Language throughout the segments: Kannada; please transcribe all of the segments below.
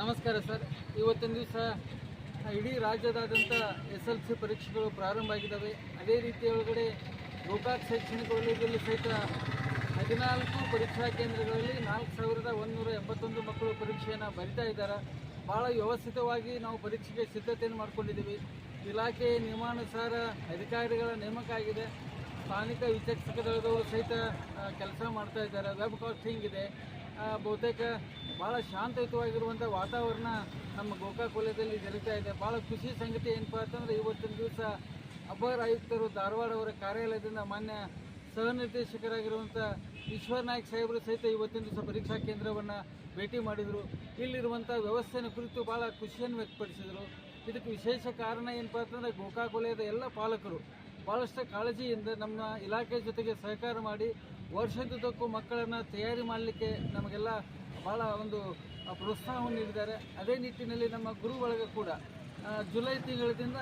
ನಮಸ್ಕಾರ ಸರ್. ಇವತ್ತಿನ ದಿವಸ ಇಡೀ ರಾಜ್ಯದಾದ್ಯಂತ ಎಸ್ ಎಲ್ ಸಿ ಪರೀಕ್ಷೆಗಳು ಪ್ರಾರಂಭ ಆಗಿದ್ದಾವೆ. ಅದೇ ರೀತಿ ಒಳಗಡೆ ಗೋಕಾಕ್ ಶೈಕ್ಷಣಿಕ ವಲಯದಲ್ಲಿ ಸಹಿತ ಹದಿನಾಲ್ಕು ಪರೀಕ್ಷಾ ಕೇಂದ್ರಗಳಲ್ಲಿ ನಾಲ್ಕು ಸಾವಿರದ ಒಂದುನೂರ ಎಂಬತ್ತೊಂದು ಮಕ್ಕಳು ಪರೀಕ್ಷೆಯನ್ನು ಬರಿತಾ ಇದ್ದಾರೆ. ಭಾಳ ವ್ಯವಸ್ಥಿತವಾಗಿ ನಾವು ಪರೀಕ್ಷೆಗೆ ಸಿದ್ಧತೆಯನ್ನು ಮಾಡಿಕೊಂಡಿದ್ದೀವಿ. ಇಲಾಖೆ ನಿಯಮಾನುಸಾರ ಅಧಿಕಾರಿಗಳ ನೇಮಕ ಆಗಿದೆ. ಸ್ಥಾನಿಕ ವಿಚಕ್ಷಕ ದಳದವರು ಸಹಿತ ಕೆಲಸ ಮಾಡ್ತಾ ಇದ್ದಾರೆ. ವೆಬ್ ಕಾಸ್ಟಿಂಗ್ ಇದೆ. ಬಹುತೇಕ ಭಾಳ ಶಾಂತಯುತವಾಗಿರುವಂಥ ವಾತಾವರಣ ನಮ್ಮ ಗೋಕಾಕ್ ವಲಯದಲ್ಲಿ ಜರುಗ್ತಾ ಇದೆ. ಭಾಳ ಖುಷಿ ಸಂಗತಿ ಏನಪ್ಪ ಅಂತಂದರೆ ಇವತ್ತಿನ ದಿವಸ ಅಪರ ಆಯುಕ್ತರು ಧಾರವಾಡ ಅವರ ಕಾರ್ಯಾಲಯದಿಂದ ಮಾನ್ಯ ಸಹನಿರ್ದೇಶಕರಾಗಿರುವಂಥ ಈಶ್ವರ್ ನಾಯ್ಕ್ ಸಾಹೇಬರು ಸಹಿತ ಇವತ್ತಿನ ದಿವಸ ಪರೀಕ್ಷಾ ಕೇಂದ್ರವನ್ನು ಭೇಟಿ ಮಾಡಿದರು. ಇಲ್ಲಿರುವಂಥ ವ್ಯವಸ್ಥೆಯ ಕುರಿತು ಭಾಳ ಖುಷಿಯನ್ನು ವ್ಯಕ್ತಪಡಿಸಿದರು. ಇದಕ್ಕೆ ವಿಶೇಷ ಕಾರಣ ಏನಪ್ಪ ಅಂತಂದರೆ ಗೋಕಾಕ್ ವಲಯದ ಎಲ್ಲ ಪಾಲಕರು ಭಾಳಷ್ಟು ಕಾಳಜಿಯಿಂದ ನಮ್ಮ ಇಲಾಖೆ ಜೊತೆಗೆ ಸಹಕಾರ ಮಾಡಿ ವರ್ಷದುದ್ದಕ್ಕೂ ಮಕ್ಕಳನ್ನು ತಯಾರಿ ಮಾಡಲಿಕ್ಕೆ ನಮಗೆಲ್ಲ ಭಾಳ ಒಂದು ಪ್ರೋತ್ಸಾಹವನ್ನು ನೀಡಿದ್ದಾರೆ. ಅದೇ ನಿಟ್ಟಿನಲ್ಲಿ ನಮ್ಮ ಗುರು ಒಳಗೆ ಕೂಡ ಜುಲೈ ತಿಂಗಳಿಂದ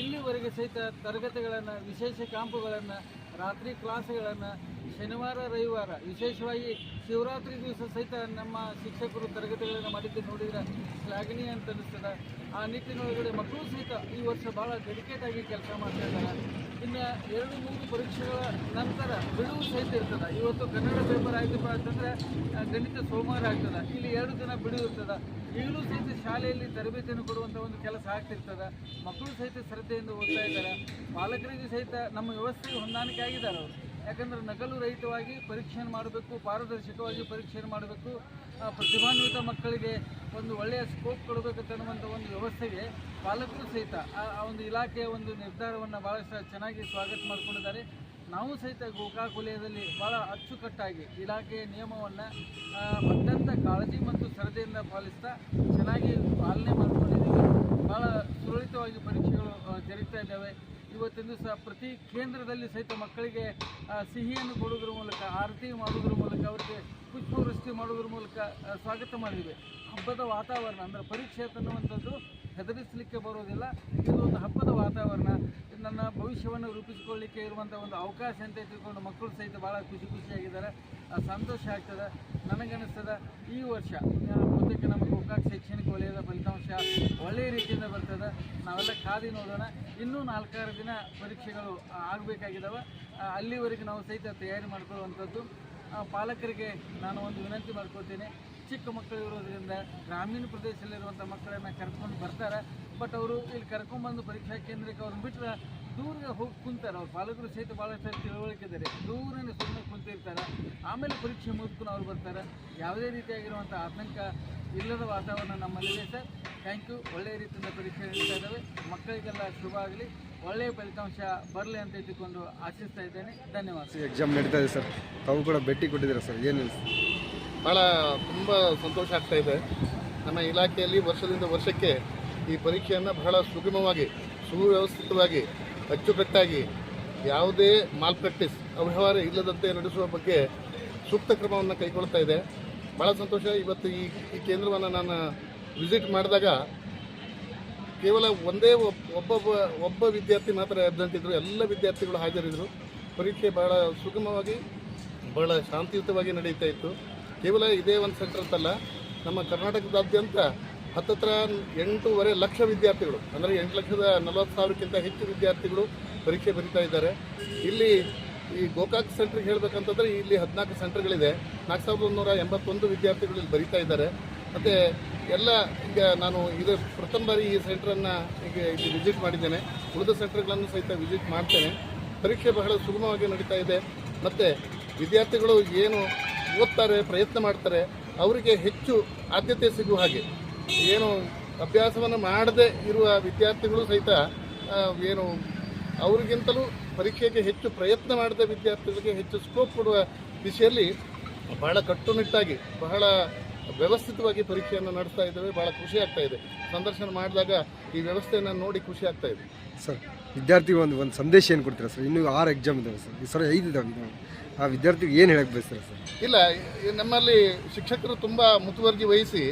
ಇಲ್ಲಿವರೆಗೆ ಸಹಿತ ತರಗತಿಗಳನ್ನು, ವಿಶೇಷ ಕ್ಯಾಂಪುಗಳನ್ನು, ರಾತ್ರಿ ಕ್ಲಾಸ್ಗಳನ್ನು ಶನಿವಾರ, ರವಿವಾರ, ವಿಶೇಷವಾಗಿ ಶಿವರಾತ್ರಿ ದಿವಸ ಸಹಿತ ನಮ್ಮ ಶಿಕ್ಷಕರು ತರಗತಿಗಳನ್ನು ಮಾಡಿದ್ದು ನೋಡಿದ್ರೆ ಶ್ಲಾಘನೀಯ ಅಂತ ಅನಿಸ್ತದೆ. ಆ ನಿಟ್ಟಿನೊಳಗಡೆ ಮಕ್ಕಳು ಸಹಿತ ಈ ವರ್ಷ ಭಾಳ ಡೆಡಿಕೇಟ್ ಆಗಿ ಕೆಲಸ ಮಾಡ್ತಾ ಇದ್ದಾರೆ. ಇನ್ನು ಎರಡು, ಮೂರು ಪರೀಕ್ಷೆಗಳ ನಂತರ ಬಿಡುವು ಸಹಿತ ಇರ್ತದೆ. ಇವತ್ತು ಕನ್ನಡ ಪೇಪರ್ ಆಯ್ತಪ್ಪ ಅಂತಂದರೆ ಗಣಿತ ಸೋಮವಾರ ಆಗ್ತದೆ. ಇಲ್ಲಿ ಎರಡು ದಿನ ಬಿಡುವು ಇರ್ತದೆ. ಈಗಲೂ ಸಹಿತ ಶಾಲೆಯಲ್ಲಿ ತರಬೇತಿಯನ್ನು ಕೊಡುವಂಥ ಒಂದು ಕೆಲಸ ಆಗ್ತಿರ್ತದೆ. ಮಕ್ಕಳು ಸಹಿತ ಶ್ರದ್ಧೆಯಿಂದ ಓದ್ತಾ ಇದ್ದಾರೆ. ಪಾಲಕರಿಗೆ ಸಹಿತ ನಮ್ಮ ವ್ಯವಸ್ಥೆಗೆ ಹೊಂದಾಣಿಕೆ ಆಗಿದ್ದಾರೆ ಅವರು. ಯಾಕಂದ್ರೆ ನಕಲು ರಹಿತವಾಗಿ ಪರೀಕ್ಷೆಯನ್ನು ಮಾಡಬೇಕು, ಪಾರದರ್ಶಕವಾಗಿ ಪರೀಕ್ಷೆಯನ್ನು ಮಾಡಬೇಕು. ಪ್ರತಿಭಾನ್ವಿತ ಮಕ್ಕಳಿಗೆ ಒಂದು ಒಳ್ಳೆಯ ಸ್ಕೋಪ್ ಕೊಡಬೇಕಂತ ಅನ್ನುವಂಥ ಒಂದು ವ್ಯವಸ್ಥೆಗೆ ಪಾಲಕರು ಸಹಿತ ಆ ಒಂದು ಇಲಾಖೆಯ ಒಂದು ನಿರ್ಧಾರವನ್ನು ಭಾಳಷ್ಟು ಚೆನ್ನಾಗಿ ಸ್ವಾಗತ ಮಾಡಿಕೊಂಡಿದ್ದಾರೆ. ನಾವು ಸಹಿತ ಗೋಕಾಕ್ ವಲಯದಲ್ಲಿ ಭಾಳ ಅಚ್ಚುಕಟ್ಟಾಗಿ ಇಲಾಖೆಯ ನಿಯಮವನ್ನು ಅತ್ಯಂತ ಕಾಳಜಿ ಮತ್ತು ಶ್ರದ್ಧೆಯಿಂದ ಪಾಲಿಸ್ತಾ ಚೆನ್ನಾಗಿ ಪಾಲನೆ ಮಾಡ್ಕೊಂಡಿದ್ದೀವಿ ಭಾಳ ಸುರಳಿತವಾಗಿ ಪರೀಕ್ಷೆಗಳು ಆ, ಜರುಗ್ತಾ ಇದ್ದಾವೆ ಇವತ್ತಿನ ಸಹ ಪ್ರತಿ ಕೇಂದ್ರದಲ್ಲಿ ಸಹಿತ ಮಕ್ಕಳಿಗೆ ಸಿಹಿಯನ್ನು ಕೊಡೋದ್ರ ಮೂಲಕ, ಆರತಿ ಮಾಡೋದ್ರ ಮೂಲಕ, ಅವರಿಗೆ ಪುಷ್ಪವೃಷ್ಟಿ ಮಾಡೋದ್ರ ಮೂಲಕ ಸ್ವಾಗತ ಮಾಡಿದ್ವಿ. ಹಬ್ಬದ ವಾತಾವರಣ, ಅಂದರೆ ಪರೀಕ್ಷೆ ಅನ್ನುವಂಥದ್ದು ಹೆದರಿಸಲಿಕ್ಕೆ ಬರೋದಿಲ್ಲ. ಇದು ಒಂದು ಹಬ್ಬದ ವಾತಾವರಣ. ನನ್ನ ಭವಿಷ್ಯವನ್ನು ರೂಪಿಸಿಕೊಳ್ಳಲಿಕ್ಕೆ ಇರುವಂಥ ಒಂದು ಅವಕಾಶ ಅಂತ ತಿಳ್ಕೊಂಡು ಮಕ್ಕಳು ಸಹಿತ ಭಾಳ ಖುಷಿ ಖುಷಿಯಾಗಿದ್ದಾರೆ. ಸಂತೋಷ ಆಗ್ತದೆ, ನನಗನ್ನಿಸ್ತದೆ. ಈ ವರ್ಷ ಮುಂದಕ್ಕೆ ನಮ್ಮ ಗೋಕಾಕ್ ಶೈಕ್ಷಣಿಕ ವಲಯದ ಫಲಿತಾಂಶ ಒಳ್ಳೆಯ ರೀತಿಯಿಂದ ಬರ್ತದೆ. ನಾವೆಲ್ಲ ಖಾದಿ ನೋಡೋಣ. ಇನ್ನೂ ನಾಲ್ಕಾರು ದಿನ ಪರೀಕ್ಷೆಗಳು ಆಗಬೇಕಾಗಿದ್ದಾವೆ ಅಲ್ಲಿವರೆಗೆ ನಾವು ಸಹಿತ ತಯಾರಿ ಮಾಡ್ಕೊಳ್ಳುವಂಥದ್ದು. ಪಾಲಕರಿಗೆ ನಾನು ಒಂದು ವಿನಂತಿ ಮಾಡ್ಕೊಳ್ತೀನಿ. ಚಿಕ್ಕ ಮಕ್ಕಳು ಇರೋದ್ರಿಂದ ಗ್ರಾಮೀಣ ಪ್ರದೇಶದಲ್ಲಿರುವಂಥ ಮಕ್ಕಳನ್ನ ಕರ್ಕೊಂಡು ಬರ್ತಾರೆ. ಬಟ್ ಅವರು ಇಲ್ಲಿ ಕರ್ಕೊಂಡ್ಬಂದು ಪರೀಕ್ಷಾ ಕೇಂದ್ರಕ್ಕೆ ಅವ್ರನ್ನ ಬಿಟ್ಟರೆ ದೂರ ಹೋಗಿ ಕುಂತಾರೆ. ಅವ್ರ ಪಾಲಕರು ಸಹಿತ ಭಾಳಷ್ಟು ತಿಳುವಳಿಕೆ ಇದ್ದಾರೆ. ದೂರನೇ ಸುಮ್ಮನೆ ಕುಂತಿರ್ತಾರೆ. ಆಮೇಲೆ ಪರೀಕ್ಷೆ ಮುಗಿದ್ಕೊಂಡು ಅವ್ರು ಬರ್ತಾರೆ. ಯಾವುದೇ ರೀತಿಯಾಗಿರುವಂಥ ಆತಂಕ ಇಲ್ಲದ ವಾತಾವರಣ ನಮ್ಮಲ್ಲಿದೆ ಸರ್. ಥ್ಯಾಂಕ್ ಯು ಒಳ್ಳೆಯ ರೀತಿಯಿಂದ ಪರೀಕ್ಷೆ ನಡೀತಾ ಇದ್ದಾವೆ. ಮಕ್ಕಳಿಗೆಲ್ಲ ಶುಭ ಆಗಲಿ. ಒಳ್ಳೆಯ ಫಲಿತಾಂಶ ಬರಲಿ ಅಂತ ಇದ್ದುಕೊಂಡು ಆಶಿಸ್ತಾ ಇದ್ದೇನೆ. ಧನ್ಯವಾದ. ಎಕ್ಸಾಮ್ ನಡೀತಾ ಇದೆ ಸರ್. ತಾವು ಕೂಡ ಭೇಟಿ ಕೊಟ್ಟಿದ್ದೀರಾ ಸರ್? ಏನು ಭಾಳ ತುಂಬ ಸಂತೋಷ ಆಗ್ತಾ ಇದೆ. ನಮ್ಮ ಇಲಾಖೆಯಲ್ಲಿ ವರ್ಷದಿಂದ ವರ್ಷಕ್ಕೆ ಈ ಪರೀಕ್ಷೆಯನ್ನು ಬಹಳ ಸುಗಮವಾಗಿ, ಸುವ್ಯವಸ್ಥಿತವಾಗಿ, ಅಚ್ಚುಕಟ್ಟಾಗಿ, ಯಾವುದೇ ಮಾಲ್ ಪ್ರಾಕ್ಟೀಸ್ ಅವ್ಯವಹಾರ ಇಲ್ಲದಂತೆ ನಡೆಸುವ ಬಗ್ಗೆ ಸೂಕ್ತ ಕ್ರಮವನ್ನು ಕೈಗೊಳ್ತಾ ಇದೆ. ಭಾಳ ಸಂತೋಷ. ಇವತ್ತು ಈ ಈ ಕೇಂದ್ರವನ್ನು ನಾನು ವಿಸಿಟ್ ಮಾಡಿದಾಗ ಕೇವಲ ಒಂದೇ ಒಬ್ಬ ಒಬ್ಬ ವಿದ್ಯಾರ್ಥಿ ಮಾತ್ರ ಅಬ್ಸೆಂಟ್ ಎಲ್ಲ ವಿದ್ಯಾರ್ಥಿಗಳು ಹಾಜರಿದ್ದರು. ಪರೀಕ್ಷೆ ಭಾಳ ಸುಗಮವಾಗಿ ಭಾಳ ಶಾಂತಿಯುತವಾಗಿ ನಡೀತಾ ಇತ್ತು. ಕೇವಲ ಇದೇ ಒಂದು ಸೆಂಟರ್ ಅಂತಲ್ಲ, ನಮ್ಮ ಕರ್ನಾಟಕದಾದ್ಯಂತ ಹತ್ತತ್ರ ಎಂಟೂವರೆ ಲಕ್ಷ ವಿದ್ಯಾರ್ಥಿಗಳು, ಅಂದರೆ ಎಂಟು ಲಕ್ಷದ ನಲವತ್ತು ಸಾವಿರಕ್ಕಿಂತ ಹೆಚ್ಚು ವಿದ್ಯಾರ್ಥಿಗಳು ಪರೀಕ್ಷೆ ಬರೀತಾ ಇದ್ದಾರೆ. ಇಲ್ಲಿ ಈ ಗೋಕಾಕ್ ಸೆಂಟ್ರಿಗೆ ಹೇಳಬೇಕಂತಂದ್ರೆ ಇಲ್ಲಿ ಹದಿನಾಲ್ಕು ಸೆಂಟರ್ಗಳಿದೆ ನಾಲ್ಕು ಸಾವಿರದ ಒಂದೂರ ಎಂಬತ್ತೊಂದು ವಿದ್ಯಾರ್ಥಿಗಳು ಇಲ್ಲಿ ಬರೀತಾ ಇದ್ದಾರೆ. ಮತ್ತು ಎಲ್ಲ ಈಗ ನಾನು ಇದು ಪ್ರಥಮ ಬಾರಿ ಈ ಸೆಂಟ್ರನ್ನು ಈಗ ಇಲ್ಲಿ ವಿಸಿಟ್ ಮಾಡಿದ್ದೇನೆ. ಉಳಿದ ಸೆಂಟ್ರ್ಗಳನ್ನು ಸಹಿತ ವಿಸಿಟ್ ಮಾಡ್ತೇನೆ. ಪರೀಕ್ಷೆ ಬಹಳ ಸುಗಮವಾಗಿ ನಡೀತಾ ಇದೆ. ಮತ್ತು ವಿದ್ಯಾರ್ಥಿಗಳು ಏನು ಓದ್ತಾರೆ, ಪ್ರಯತ್ನ ಮಾಡ್ತಾರೆ, ಅವರಿಗೆ ಹೆಚ್ಚು ಆದ್ಯತೆ ಸಿಗುವ ಹಾಗೆ. ಏನು ಅಭ್ಯಾಸವನ್ನು ಮಾಡದೇ ಇರುವ ವಿದ್ಯಾರ್ಥಿಗಳು ಸಹಿತ ಏನು ಅವ್ರಿಗಿಂತಲೂ ಪರೀಕ್ಷೆಗೆ ಹೆಚ್ಚು ಪ್ರಯತ್ನ ಮಾಡಿದ ವಿದ್ಯಾರ್ಥಿಗಳಿಗೆ ಹೆಚ್ಚು ಸ್ಕೋಪ್ ಕೊಡುವ ದಿಶೆಯಲ್ಲಿ ಬಹಳ ಕಟ್ಟುನಿಟ್ಟಾಗಿ, ಬಹಳ ವ್ಯವಸ್ಥಿತವಾಗಿ ಪರೀಕ್ಷೆಯನ್ನು ನಡೆಸ್ತಾ ಇದ್ದೇವೆ, ಬಹಳ ಖುಷಿ ಆಗ್ತಾ ಇದೆ. ಸಂದರ್ಶನ ಮಾಡಿದಾಗ ಈ ವ್ಯವಸ್ಥೆಯನ್ನು ನೋಡಿ ಖುಷಿ ಆಗ್ತಾ ಇದೆ. ಸರ್, ವಿದ್ಯಾರ್ಥಿಗೆ ಒಂದು ಒಂದು ಸಂದೇಶ ಏನು ಕೊಡ್ತೀರಾ ಸರ್? ಇನ್ನೂ ಆರು ಎಕ್ಸಾಮ್ ಇದ್ದಾವೆ ಸರ್. ಈ ಸರ್ ಐದು ಇದ್ದಾವೆ ಆ ವಿದ್ಯಾರ್ಥಿಗೆ ಏನು ಹೇಳಕ್ಕೆ ಬಯಸ್ತಾರೆ ಸರ್? ಇಲ್ಲ ನಮ್ಮಲ್ಲಿ ಶಿಕ್ಷಕರು ತುಂಬ ಮುತುವರ್ಜಿ ವಹಿಸಿ,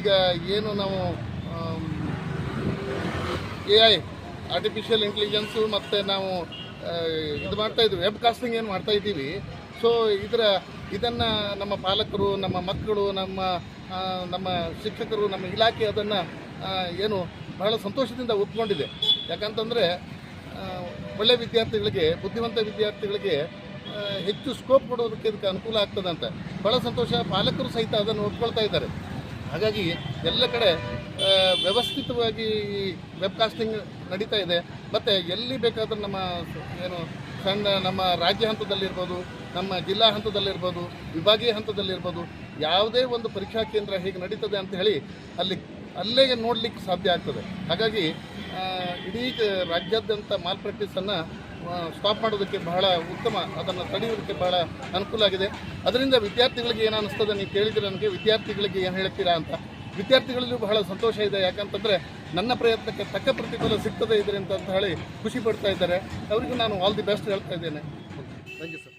ಈಗ ಏನು ನಾವು ಎ ಐ ಆರ್ಟಿಫಿಷಿಯಲ್ ಇಂಟೆಲಿಜೆನ್ಸು ಮತ್ತು ನಾವು ಇದು ಮಾಡ್ತಾ ಇದ್ದೀವಿ ವೆಬ್ ಕಾಸ್ಟಿಂಗ್ ಏನು ಮಾಡ್ತಾ ಇದ್ದೀವಿ. ಸೊ ಇದರ, ಇದನ್ನು ನಮ್ಮ ಪಾಲಕರು, ನಮ್ಮ ಮಕ್ಕಳು, ನಮ್ಮ ನಮ್ಮ ಶಿಕ್ಷಕರು, ನಮ್ಮ ಇಲಾಖೆ ಅದನ್ನು ಏನು ಬಹಳ ಸಂತೋಷದಿಂದ ಒಪ್ಕೊಂಡಿದೆ. ಯಾಕಂತಂದರೆ ಒಳ್ಳೆ ವಿದ್ಯಾರ್ಥಿಗಳಿಗೆ, ಬುದ್ಧಿವಂತ ವಿದ್ಯಾರ್ಥಿಗಳಿಗೆ ಹೆಚ್ಚು ಸ್ಕೋಪ್ ಕೊಡೋದಕ್ಕೆ ಇದಕ್ಕೆ ಅನುಕೂಲ ಆಗ್ತದೆ ಅಂತ ಭಾಳ ಸಂತೋಷ, ಪಾಲಕರು ಸಹಿತ ಅದನ್ನು ಒಪ್ಕೊಳ್ತಾ ಇದ್ದಾರೆ. ಹಾಗಾಗಿ ಎಲ್ಲ ಕಡೆ ವ್ಯವಸ್ಥಿತವಾಗಿ ವೆಬ್ಕಾಸ್ಟಿಂಗ್ ನಡೀತಾ ಇದೆ. ಮತ್ತು ಎಲ್ಲಿ ಬೇಕಾದರೂ ನಮ್ಮ ಏನು ಸಣ್ಣ ನಮ್ಮ ರಾಜ್ಯ ಹಂತದಲ್ಲಿರ್ಬೋದು, ನಮ್ಮ ಜಿಲ್ಲಾ ಹಂತದಲ್ಲಿರ್ಬೋದು, ವಿಭಾಗೀಯ ಹಂತದಲ್ಲಿರ್ಬೋದು, ಯಾವುದೇ ಒಂದು ಪರೀಕ್ಷಾ ಕೇಂದ್ರ ಹೇಗೆ ನಡೀತದೆ ಅಂತ ಹೇಳಿ ಅಲ್ಲಿ, ಅಲ್ಲೇ ನೋಡಲಿಕ್ಕೆ ಸಾಧ್ಯ ಆಗ್ತದೆ. ಹಾಗಾಗಿ ಇಡೀ ರಾಜ್ಯಾದ್ಯಂತ ಮಾಲ್ ಪ್ರಾಕ್ಟೀಸನ್ನು ಸ್ಟಾಪ್ ಮಾಡೋದಕ್ಕೆ ಬಹಳ ಉತ್ತಮ, ಅದನ್ನು ತಡೆಯೋದಕ್ಕೆ ಬಹಳ ಅನುಕೂಲ ಆಗಿದೆ. ಅದರಿಂದ ವಿದ್ಯಾರ್ಥಿಗಳಿಗೆ ಏನು ಅನಿಸ್ತದೆ ನೀವು ಕೇಳಿದ್ರೆ ನನಗೆ ವಿದ್ಯಾರ್ಥಿಗಳಿಗೆ ಏನು ಹೇಳ್ತೀರಾ ಅಂತ. ವಿದ್ಯಾರ್ಥಿಗಳಲ್ಲೂ ಬಹಳ ಸಂತೋಷ ಇದೆ. ಯಾಕಂತಂದರೆ ನನ್ನ ಪ್ರಯತ್ನಕ್ಕೆ ತಕ್ಕ ಪ್ರತಿಫಲ ಸಿಗ್ತದೆ ಇದರಿಂದ ಅಂತ ಹೇಳಿ ಖುಷಿ ಪಡ್ತಾ ಇದ್ದಾರೆ. ಅವರಿಗೂ ನಾನು ಆಲ್ ದಿ ಬೆಸ್ಟ್ ಹೇಳ್ತಾ ಇದ್ದೇನೆ. Thank you sir